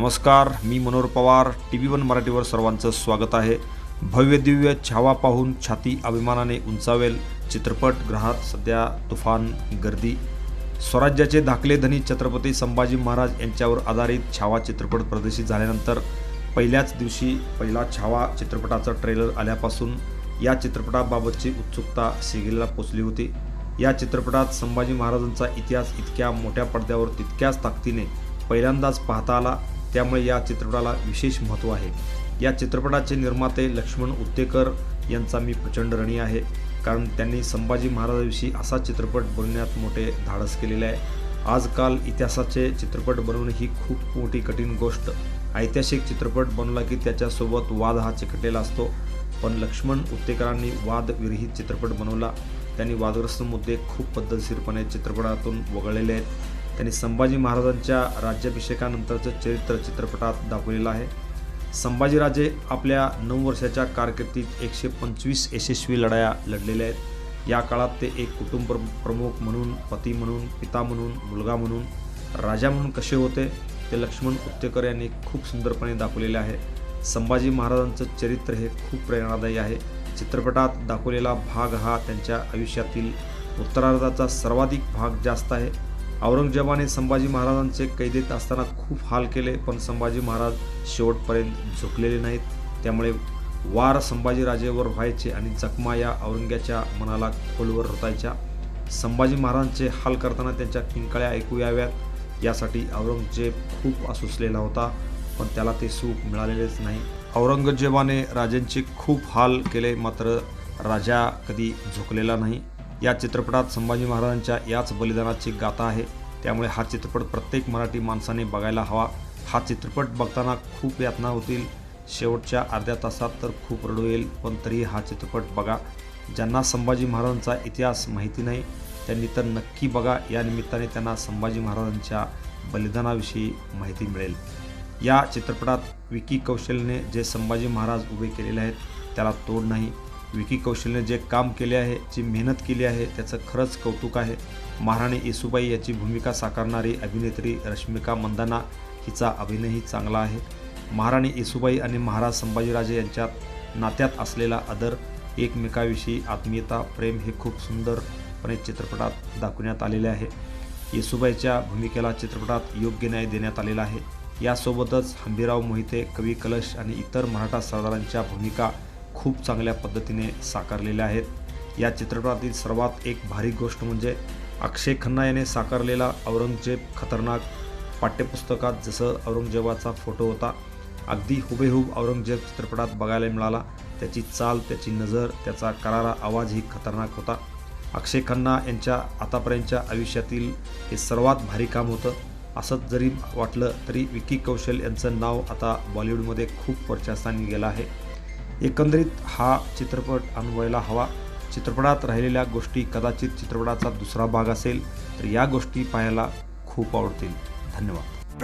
नमस्कार मी Manohar Pawar T V one मराठीवर सर्वांचं स्वागत आहे. भव्य दिव्य छावा पाहून छाती अभिमानाने उंचावेल चित्रपट ग्रहात सध्या तुफान गर्दी. स्वराज्याचे धाकले धनी छत्रपती संभाजी महाराज यांच्यावर आधारित छावा चित्रपट प्रदर्शित झाल्यानंतर पहिल्याच दिवशी पहिला छावा चित्रपटाचं ट्रेलर आल्यापासून या चित्रपटाबाबतची उत्सुकता शिगेला पोचली होती. या चित्रपटात संभाजी महाराजांचा इतिहास इतक्या मोठ्या पडद्यावर तितक्याच ताकदीने पहिल्यांदाच पाहता आला. त्यामुळे या चित्रपटाला विशेष महत्त्व आहे. या चित्रपटाचे निर्माते लक्ष्मण उत्तेकर यांचा मी प्रचंड ऋणी आहे. कारण त्यांनी संभाजी महाराजांविषयी असा चित्रपट बनवण्यात मोठे धाडस केलेले आहे. आजकाल इतिहासाचे चित्रपट बनवणे ही खूप मोठी कठीण गोष्ट. ऐतिहासिक चित्रपट बनवला की त्याच्यासोबत वाद हा चिकटलेला असतो. पण लक्ष्मण उत्तेकरांनी वादविरहित चित्रपट बनवला. त्यांनी वादग्रस्त मुद्दे खूप पद्धतशीरपणे चित्रपटातून वगळलेले आहेत. त्यांनी संभाजी महाराजांच्या राज्याभिषेकानंतरचं चरित्र चित्रपटात दाखवलेलं आहे. संभाजीराजे आपल्या नऊ वर्षाच्या कारकिर्दीत एकशे पंचवीस यशस्वी लढाया लढलेल्या आहेत. या काळात ते एक कुटुंब प्रमुख म्हणून पती म्हणून पिता म्हणून मुलगा म्हणून राजा म्हणून कसे होते ते लक्ष्मण उत्तेकर यांनी खूप सुंदरपणे दाखवलेले आहे. संभाजी महाराजांचं चरित्र हे खूप प्रेरणादायी आहे. चित्रपटात दाखवलेला भाग हा त्यांच्या आयुष्यातील उत्तरार्धाचा सर्वाधिक भाग जास्त आहे. औरंगजेबाने संभाजी महाराजांचे कैदेत असताना खूप हाल केले पण संभाजी महाराज शेवटपर्यंत झुकलेले नाहीत. त्यामुळे वार संभाजीराजेवर व्हायचे आणि जखमा या औरंग्याच्या मनाला खोलवर रुतायच्या. संभाजी महाराजांचे हाल करताना त्यांच्या किंकाळ्या ऐकू याव्यात. यासाठी औरंगजेब खूप असुसलेला होता पण त्याला ते सुख मिळालेलेच नाही. औरंगजेबाने राजांचे खूप हाल केले मात्र राजा कधी झुकलेला नाही. या चित्रपटात संभाजी महाराजांच्या याच बलिदानाची गाथा आहे. त्यामुळे हा चित्रपट प्रत्येक मराठी माणसाने बघायला हवा. हा चित्रपट बघताना खूप यातना होतील. शेवटच्या अर्ध्या तासात तर खूप रडू येईल पण तरी हा चित्रपट बघा. ज्यांना संभाजी महाराजांचा इतिहास माहिती नाही त्यांनी तर नक्की बघा. या निमित्ताने त्यांना संभाजी महाराजांच्या बलिदानाविषयी माहिती मिळेल. या चित्रपटात विकी कौशलने जे संभाजी महाराज उभे केलेले आहेत त्याला तोड नाही. विकी कौशलने जे काम केले आहे जी मेहनत केली आहे त्याचं खरंच कौतुक आहे. महाराणी येसुबाई याची भूमिका साकारणारी अभिनेत्री रश्मिका मंदाना हिचा अभिनयही चांगला आहे. महाराणी येसुबाई आणि महाराज संभाजीराजे यांच्यात नात्यात असलेला आदर एकमेकाविषयी आत्मीयता प्रेम हे खूप सुंदरपणे चित्रपटात दाखवण्यात आलेले आहे. येसुबाईच्या भूमिकेला चित्रपटात योग्य न्याय देण्यात आलेला आहे. यासोबतच हंबीराव मोहिते कवी कलश आणि इतर मराठा सरदारांच्या भूमिका खूप चांगल्या पद्धतीने साकारलेल्या आहेत. या चित्रपटातील सर्वात एक भारी गोष्ट म्हणजे अक्षय खन्ना याने साकारलेला औरंगजेब खतरनाक पाठ्यपुस्तकात जसं औरंगजेबाचा फोटो होता अगदी हुबेहूब औरंगजेब चित्रपटात बघायला मिळाला. त्याची चाल त्याची नजर त्याचा करारा आवाजही खतरनाक होता. अक्षय खन्ना यांच्या आतापर्यंतच्या आयुष्यातील हे सर्वात भारी काम होतं. असंच जरी वाटलं तरी विकी कौशल यांचं नाव आता बॉलिवूडमध्ये खूप वर्चस्थानी गेलं आहे. एकंदरीत हा चित्रपट अनुभवायला हवा. चित्रपटात राहिलेल्या गोष्टी कदाचित चित्रपटाचा दुसरा भाग असेल तर या गोष्टी पाहायला खूप आवडतील. धन्यवाद.